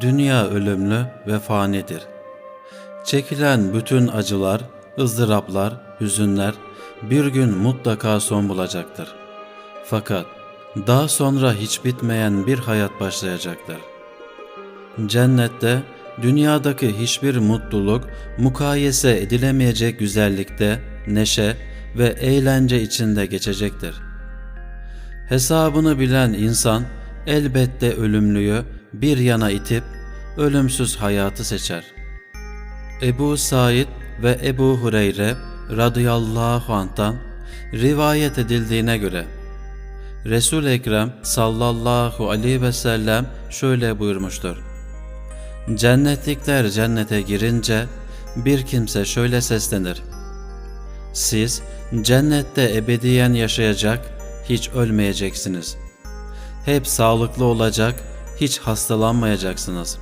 Dünya ölümlü ve fanidir. Çekilen bütün acılar, ızdıraplar, hüzünler bir gün mutlaka son bulacaktır. Fakat daha sonra hiç bitmeyen bir hayat başlayacaktır. Cennette dünyadaki hiçbir mutluluk mukayese edilemeyecek güzellikte, neşe ve eğlence içinde geçecektir. Hesabını bilen insan elbette ölümlüyü bir yana itip ölümsüz hayatı seçer. Ebu Said ve Ebu Hureyre radıyallahu anh'tan rivayet edildiğine göre Resul Ekrem sallallahu aleyhi ve sellem şöyle buyurmuştur. Cennetlikler cennete girince bir kimse şöyle seslenir. Siz cennette ebediyen yaşayacak, hiç ölmeyeceksiniz. Hep sağlıklı olacak, hiç hastalanmayacaksınız.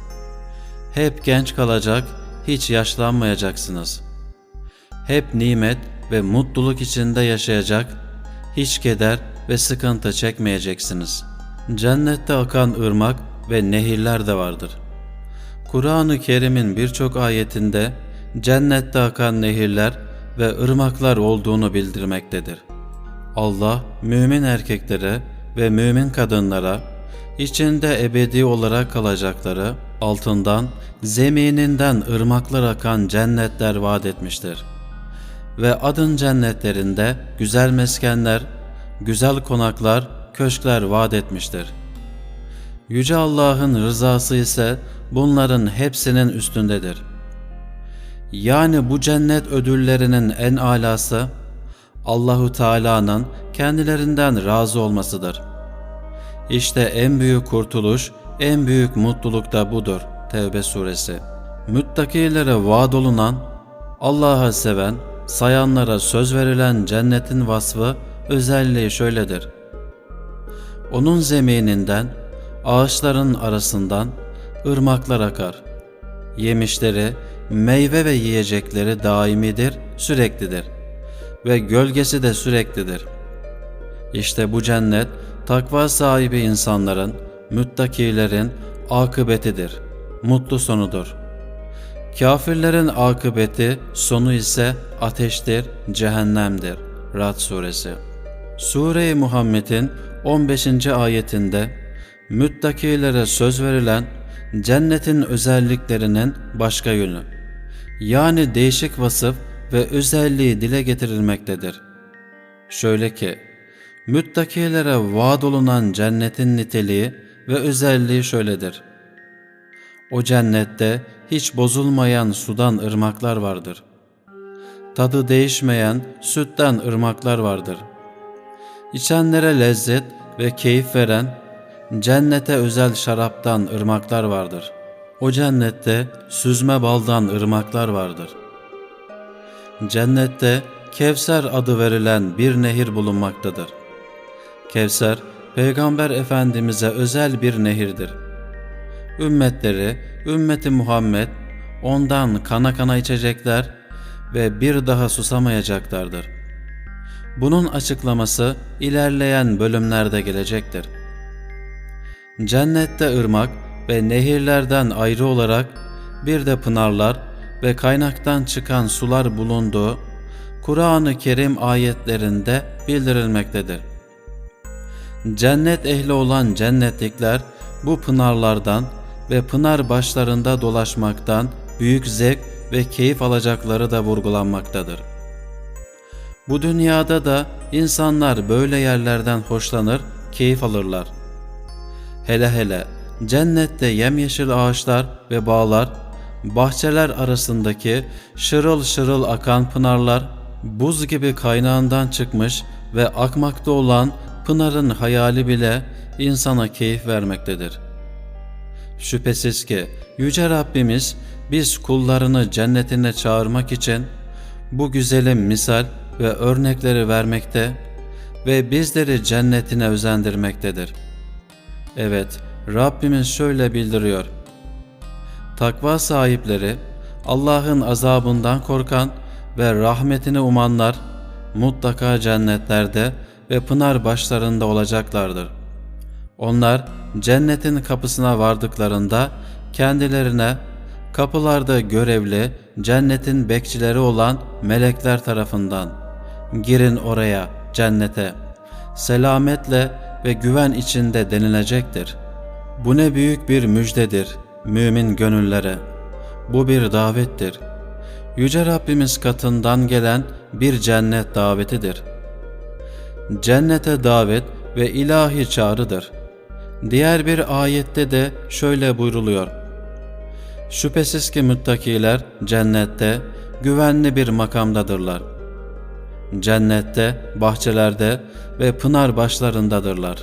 Hep genç kalacak, hiç yaşlanmayacaksınız. Hep nimet ve mutluluk içinde yaşayacak, hiç keder ve sıkıntı çekmeyeceksiniz. Cennette akan ırmak ve nehirler de vardır. Kur'an-ı Kerim'in birçok ayetinde cennette akan nehirler ve ırmaklar olduğunu bildirmektedir. Allah mümin erkeklere ve mümin kadınlara içinde ebedi olarak kalacakları altından, zemininden ırmaklar akan cennetler vaat etmiştir. Ve adın cennetlerinde güzel meskenler, güzel konaklar, köşkler vaat etmiştir. Yüce Allah'ın rızası ise bunların hepsinin üstündedir. Yani bu cennet ödüllerinin en alası Allahu Teala'nın kendilerinden razı olmasıdır. İşte en büyük kurtuluş, en büyük mutluluk da budur. Tevbe suresi. Müttakilere vaad olunan, Allah'a seven, sayanlara söz verilen cennetin vasfı, özelliği şöyledir. Onun zemininden, ağaçların arasından ırmaklar akar. Yemişleri, meyve ve yiyecekleri daimidir, süreklidir. Ve gölgesi de süreklidir. İşte bu cennet, takva sahibi insanların, müttakilerin akıbetidir, mutlu sonudur. Kafirlerin akıbeti, sonu ise ateştir, cehennemdir. Rad Suresi Sure-i Muhammed'in 15. ayetinde müttakilere söz verilen cennetin özelliklerinin başka yönü, yani değişik vasıf ve özelliği dile getirilmektedir. Şöyle ki, müttakilere vaad olunan cennetin niteliği ve özelliği şöyledir. O cennette hiç bozulmayan sudan ırmaklar vardır. Tadı değişmeyen sütten ırmaklar vardır. İçenlere lezzet ve keyif veren cennete özel şaraptan ırmaklar vardır. O cennette süzme baldan ırmaklar vardır. Cennette Kevser adı verilen bir nehir bulunmaktadır. Kevser, Peygamber Efendimiz'e özel bir nehirdir. Ümmetleri, ümmeti Muhammed ondan kana kana içecekler ve bir daha susamayacaklardır. Bunun açıklaması ilerleyen bölümlerde gelecektir. Cennette ırmak ve nehirlerden ayrı olarak bir de pınarlar ve kaynaktan çıkan sular bulunduğu Kur'an-ı Kerim ayetlerinde bildirilmektedir. Cennet ehli olan cennetlikler bu pınarlardan ve pınar başlarında dolaşmaktan büyük zevk ve keyif alacakları da vurgulanmaktadır. Bu dünyada da insanlar böyle yerlerden hoşlanır, keyif alırlar. Hele hele cennette yemyeşil ağaçlar ve bağlar, bahçeler arasındaki şırıl şırıl akan pınarlar, buz gibi kaynağından çıkmış ve akmakta olan pınarın hayali bile insana keyif vermektedir. Şüphesiz ki Yüce Rabbimiz biz kullarını cennetine çağırmak için bu güzelim misal ve örnekleri vermekte ve bizleri cennetine özendirmektedir. Evet, Rabbimiz şöyle bildiriyor. Takva sahipleri, Allah'ın azabından korkan ve rahmetini umanlar mutlaka cennetlerde ve pınar başlarında olacaklardır. Onlar cennetin kapısına vardıklarında kendilerine kapılarda görevli cennetin bekçileri olan melekler tarafından girin oraya cennete selametle ve güven içinde denilecektir. Bu ne büyük bir müjdedir mümin gönüllere. Bu bir davettir. Yüce Rabbimiz katından gelen bir cennet davetidir. Cennete davet ve ilahi çağrıdır. Diğer bir ayette de şöyle buyruluyor. Şüphesiz ki müttakiler cennette güvenli bir makamdadırlar. Cennette, bahçelerde ve pınar başlarındadırlar.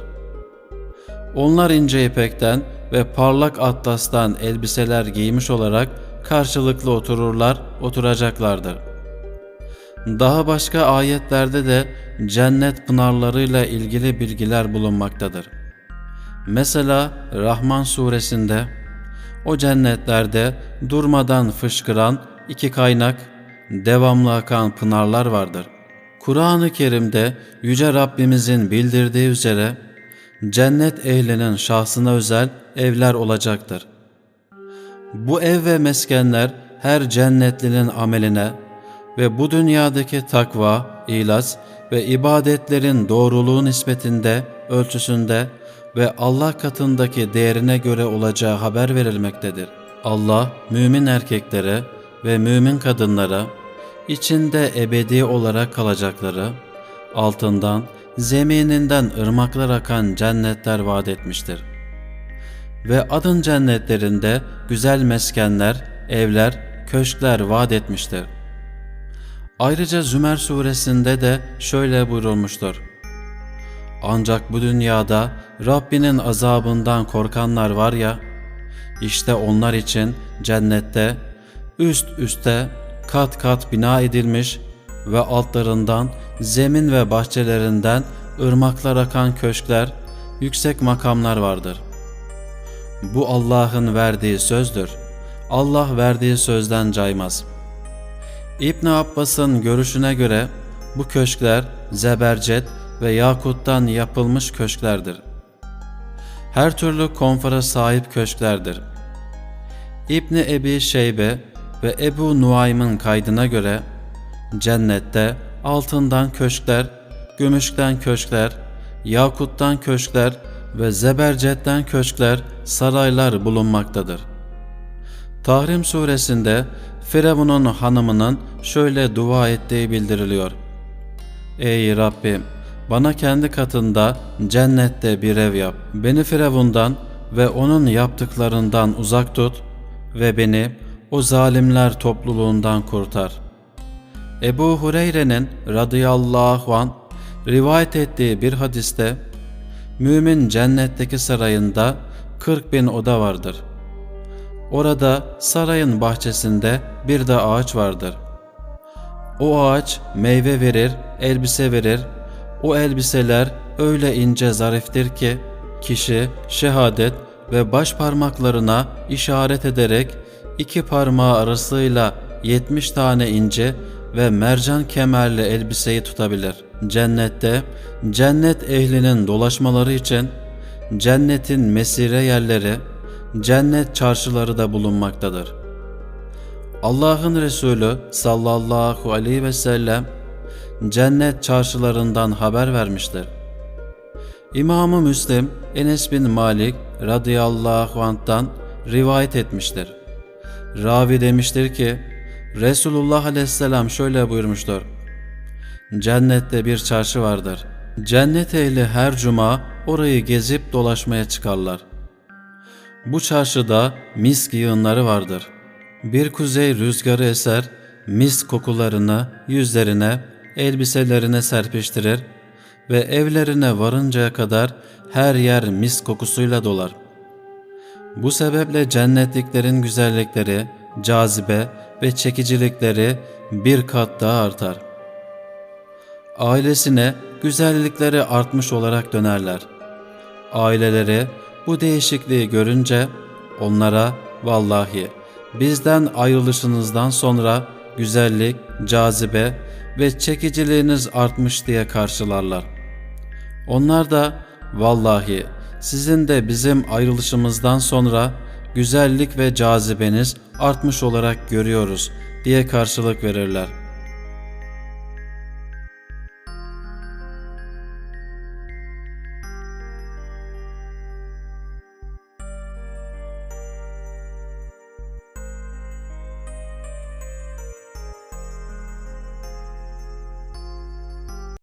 Onlar ince ipekten ve parlak atlastan elbiseler giymiş olarak karşılıklı otururlar, oturacaklardır. Daha başka ayetlerde de cennet pınarlarıyla ilgili bilgiler bulunmaktadır. Mesela Rahman suresinde o cennetlerde durmadan fışkıran iki kaynak, devamlı akan pınarlar vardır. Kur'an-ı Kerim'de Yüce Rabbimizin bildirdiği üzere cennet ehlinin şahsına özel evler olacaktır. Bu ev ve meskenler her cennetlinin ameline ve bu dünyadaki takva, ilas ve ibadetlerin doğruluğu nispetinde, ölçüsünde ve Allah katındaki değerine göre olacağı haber verilmektedir. Allah mümin erkeklere ve mümin kadınlara içinde ebedi olarak kalacakları, altından, zemininden ırmaklar akan cennetler vaat etmiştir. Ve adın cennetlerinde güzel meskenler, evler, köşkler vaat etmiştir. Ayrıca Zümer suresinde de şöyle buyurulmuştur. Ancak bu dünyada Rabbinin azabından korkanlar var ya, işte onlar için cennette üst üste kat kat bina edilmiş ve altlarından zemin ve bahçelerinden ırmaklar akan köşkler, yüksek makamlar vardır. Bu Allah'ın verdiği sözdür. Allah verdiği sözden caymaz. İbn Abbas'ın görüşüne göre bu köşkler zebercet ve yakuttan yapılmış köşklerdir. Her türlü konfora sahip köşklerdir. İbni Ebi Şeybe ve Ebu Nuaym'ın kaydına göre cennette altından köşkler, gümüşten köşkler, yakuttan köşkler ve zebercetten köşkler, saraylar bulunmaktadır. Tahrim suresinde Firavun'un hanımının şöyle dua ettiği bildiriliyor. Ey Rabbim! Bana kendi katında cennette bir ev yap. Beni Firavundan ve onun yaptıklarından uzak tut ve beni o zalimler topluluğundan kurtar. Ebu Hureyre'nin radıyallahu an rivayet ettiği bir hadiste mümin cennetteki sarayında 40 bin oda vardır. Orada sarayın bahçesinde bir de ağaç vardır. O ağaç meyve verir, elbise verir. O elbiseler öyle ince zariftir ki kişi şehadet ve baş parmaklarına işaret ederek iki parmağı arasıyla 70 tane ince ve mercan kemerli elbiseyi tutabilir. Cennette cennet ehlinin dolaşmaları için cennetin mesire yerleri, cennet çarşıları da bulunmaktadır. Allah'ın Resulü sallallahu aleyhi ve sellem cennet çarşılarından haber vermiştir. İmamı Müslim Enes bin Malik radıyallahu anh'tan rivayet etmiştir. Ravi demiştir ki Resulullah aleyhisselam şöyle buyurmuştur. Cennette bir çarşı vardır. Cennet ehli her cuma orayı gezip dolaşmaya çıkarlar. Bu çarşıda misk yığınları vardır. Bir kuzey rüzgarı eser, misk kokularını yüzlerine, elbiselerine serpiştirir ve evlerine varıncaya kadar her yer misk kokusuyla dolar. Bu sebeple cennetliklerin güzellikleri, cazibe ve çekicilikleri bir kat daha artar. Ailesine güzellikleri artmış olarak dönerler. Aileleri bu değişikliği görünce onlara vallahi bizden ayrılışınızdan sonra güzellik, cazibe ve çekiciliğiniz artmış diye karşılarlar. Onlar da vallahi sizin de bizim ayrılışımızdan sonra güzellik ve cazibeniz artmış olarak görüyoruz diye karşılık verirler.